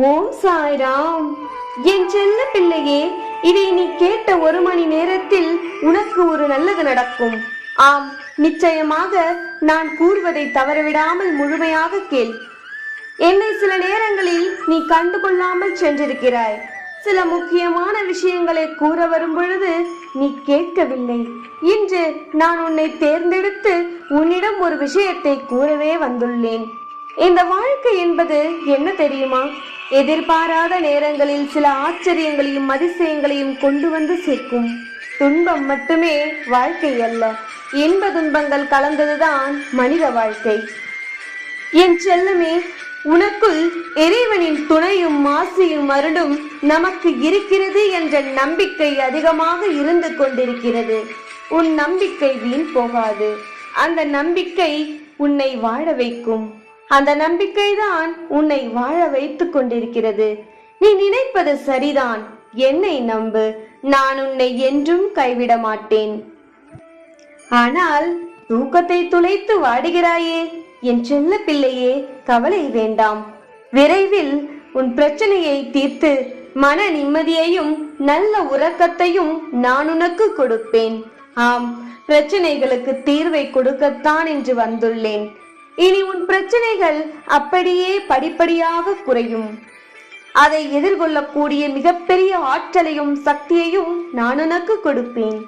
ஓம் சாய்ராம். என் செல்ல பிள்ளையே இதை நீ கேட்ட ஒரு மணி நேரத்தில் உனக்கு ஒரு நல்லது நடக்கும். ஆம் நிச்சயமாக நான் கூறுவதை தவறவிடாமல் முழுமையாக கேள். என்னை சில நேரங்களில் நீ கண்டுகொள்ளாமல் சென்றிருக்கிறாய். சில முக்கியமான விஷயங்களை கூற வரும் பொழுது நீ கேட்கவில்லை. இன்று நான் உன்னை தேர்ந்தெடுத்து உன்னிடம் ஒரு விஷயத்தை கூறவே வந்துள்ளேன். இந்த வாழ்க்கை என்பது என்ன தெரியுமா? எதிர்பாராத நேரங்களில் சில ஆச்சரியங்களையும் அதிசயங்களையும் கொண்டு வந்து சேர்க்கும். துன்பம் மட்டுமே வாழ்க்கை அல்ல. இன்ப துன்பங்கள் கலந்ததுதான் மனித வாழ்க்கை. என் செல்லமே உனக்குள் இறைவனின் துணையும் மாசியும் மருடும் நமக்கு இருக்கிறது என்ற நம்பிக்கை அதிகமாக இருந்து கொண்டிருக்கிறது. உன் நம்பிக்கை வீண் போகாது. அந்த நம்பிக்கை உன்னை வாழ வைக்கும். அந்த நம்பிக்கை தான் உன்னை வாழ வைத்துக் கொண்டிருக்கிறது. நீ நினைப்பது சரிதான். என்னை நம்பு. நான் உன்னை என்றும் கைவிட மாட்டேன். ஆனால் தூக்கத்தை துளைத்து வாடுகிறாயே. என் செல்ல பிள்ளையே கவலை வேண்டாம். விரைவில் உன் பிரச்சனையை தீர்த்து மன நிம்மதியையும் நல்ல உறக்கத்தையும் நான் உனக்கு கொடுப்பேன். ஆம் பிரச்சனைகளுக்கு தீர்வை கொடுக்கத்தான் என்று வந்துள்ளேன். இனி உன் பிரச்சனைகள் அப்படியே படிப்படியாக குறையும். அதை எதிர்கொள்ளக்கூடிய மிகப்பெரிய ஆற்றலையும் சக்தியையும் நான் உனக்கு கொடுப்பேன்.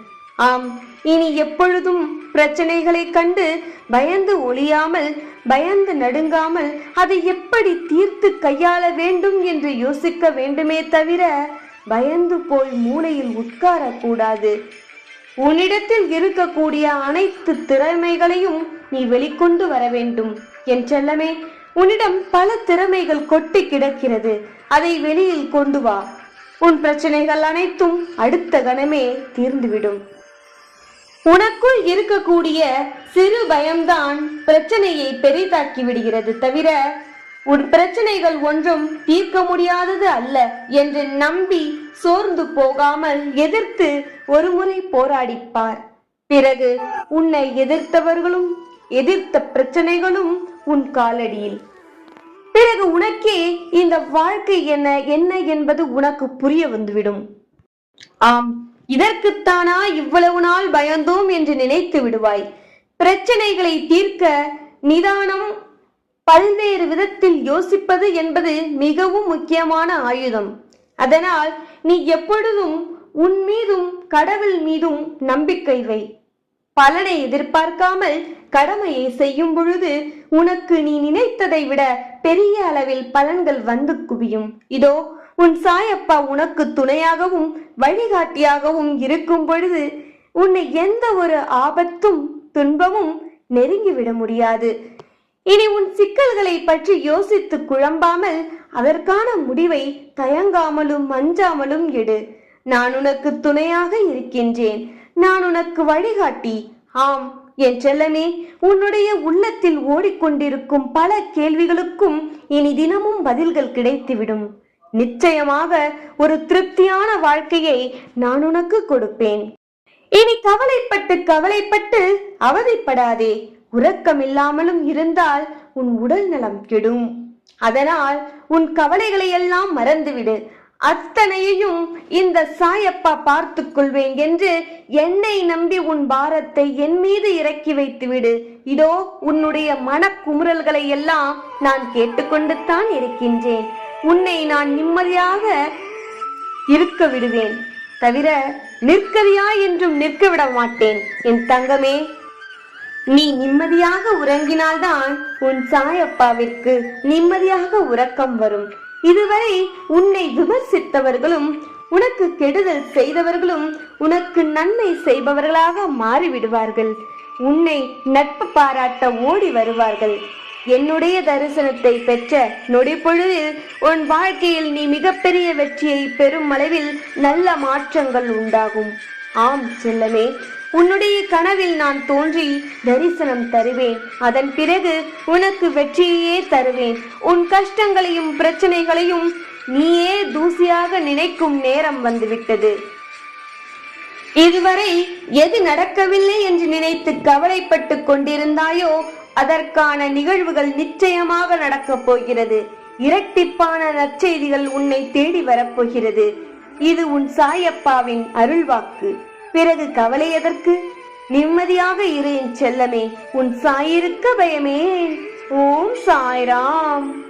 ஆம் இனி எப்பொழுதும் பிரச்சனைகளை கண்டு பயந்து ஒளியாமல் பயந்து நடுங்காமல் அதை எப்படி தீர்த்து கையாள வேண்டும் என்று யோசிக்க வேண்டுமே தவிர பயந்து போய் மூலையில் உட்காரக்கூடாது. உன்னிடத்தில் இருக்கக்கூடிய அனைத்து திறமைகளையும் நீ வெளிக்கொண்டு வர வேண்டும். என் செல்லமே உன்னிடம் பல திறமைகள் கொட்டி கிடக்கிறது. அதை வெளியில் கொண்டு வா. உன் பிரச்சனைகள் அனைத்தும் அடுத்த கணமே தீர்ந்துவிடும். உனக்குள் இருக்கக்கூடிய சிறு பயம்தான் பிரச்சனையை பெரிதாக்கி விடுகிறது தவிர உன் பிரச்சனைகள் ஒன்றும் தீர்க்க முடியாதது அல்ல என்று நம்பி சோர்ந்து போகாமல் எதிர்த்து ஒருமுறை போராடிப்பார் பிறகு உன்னை எதிர்த்தவர்களும் எதிர்த்த பிரச்சனைகளும் உன் காலடியில். பிறகு உனக்கே இந்த வாழ்க்கை என்ன என்ன என்பது உனக்கு புரிய வந்துவிடும். ஆம் இதற்குத்தானா இவ்வளவு நாள் பயந்தோம் என்று நினைத்து விடுவாய். பிரச்சனைகளை தீர்க்க நிதானம் பல்வேறு விதத்தில் யோசிப்பது என்பது மிகவும் முக்கியமான ஆயுதம். அதனால் நீ எப்பொழுதும் உன் மீதும் கடவுள் மீதும் நம்பிக்கை வை. பலனை எதிர்பார்க்காமல் கடமையை செய்யும் பொழுது உனக்கு நீ நினைத்ததை விட பெரிய அளவில் பலன்கள் வந்து குவியும். இதோ உன் சாயப்பா உனக்கு துணையாகவும் வழிகாட்டியாகவும் இருக்கும் பொழுது உன்னை எந்த ஒரு ஆபத்தும் துன்பமும் நெருங்கிவிட முடியாது. இனி உன் சிக்கல்களை பற்றி யோசித்து குழம்பாமல் அதற்கான முடிவை தயங்காமலும் அஞ்சாமலும் எடு. நான் உனக்கு துணையாக இருக்கின்றேன். நான் உனக்கு வழிகாட்டி. ஆம் என் செல்லமே உன்னுடைய உள்ளத்தில் ஓடிக்கொண்டிருக்கும் பல கேள்விகளுக்கும் இனி தினமும் பதில்கள் கிடைத்துவிடும். நிச்சயமாக ஒரு திருப்தியான வாழ்க்கையை நான் உனக்கு கொடுப்பேன். இனி கவலைப்பட்டு கவலைப்பட்டு அவதிப்படாதே. உறக்கம் இல்லாமலும் இருந்தால் உன் உடல் நலம் கெடும். அதனால் உன் கவலைகளை எல்லாம் மறந்துவிடு. அத்தனையையும் இந்த சாயப்பா பார்த்து கொள்வேன் என்று என்னை நம்பி உன் பாரத்தை என் மீது இறக்கி வைத்து விடு இதோ உன்னுடைய மனக்குமுறல்களை எல்லாம் நான் கேட்டுக்கொண்டு தான் இருக்கின்றேன். உன்னை நான் நிம்மதியாக இருக்க விடுவேன். தவிர நிற்கவியா என்றும் நிற்க விட மாட்டேன். என் தங்கமே நீ நிம்மதியாக உறங்கினால்தான் உன் சாயப்பாவிற்கு நிம்மதியாக உறக்கம் வரும். இதுவரை உன்னை விமர்சித்தவர்களும் உனக்கு கெடுதல் செய்தவர்களும் உனக்கு நன்மை செய்பவர்களாக மாறிவிடுவார்கள். உன்னை நட்பு பாராட்ட ஓடி வருவார்கள். என்னுடைய தரிசனத்தை பெற்ற நொடிப்பொழுதில் உன் வாழ்க்கையில் நீ மிகப்பெரிய வெற்றியை பெறும் அளவில் நல்ல மாற்றங்கள் உண்டாகும். ஆம் செல்லமே உன்னுடைய கனவில் நான் தோன்றி தரிசனம் தருவேன். அதன் பிறகு உனக்கு வெற்றியையே தருவேன். உன் கஷ்டங்களையும் பிரச்சனைகளையும் நீயே தூசியாக நினைக்கும் நேரம் வந்துவிட்டது. இதுவரை எது நடக்கவில்லை என்று நினைத்து கவலைப்பட்டு கொண்டிருந்தாயோ அதற்கான நிகழ்வுகள் நிச்சயமாக நடக்கப் போகிறது. இரட்டிப்பான நற்செய்திகள் உன்னை தேடி வரப்போகிறது இது உன் சாயப்பாவின் அருள்வாக்கு. பிறகு கவலை எதற்கு? நிம்மதியாக இரு என் செல்லமே உன் சாயிருக்க பயமே. ஓம் சாய்ராம்.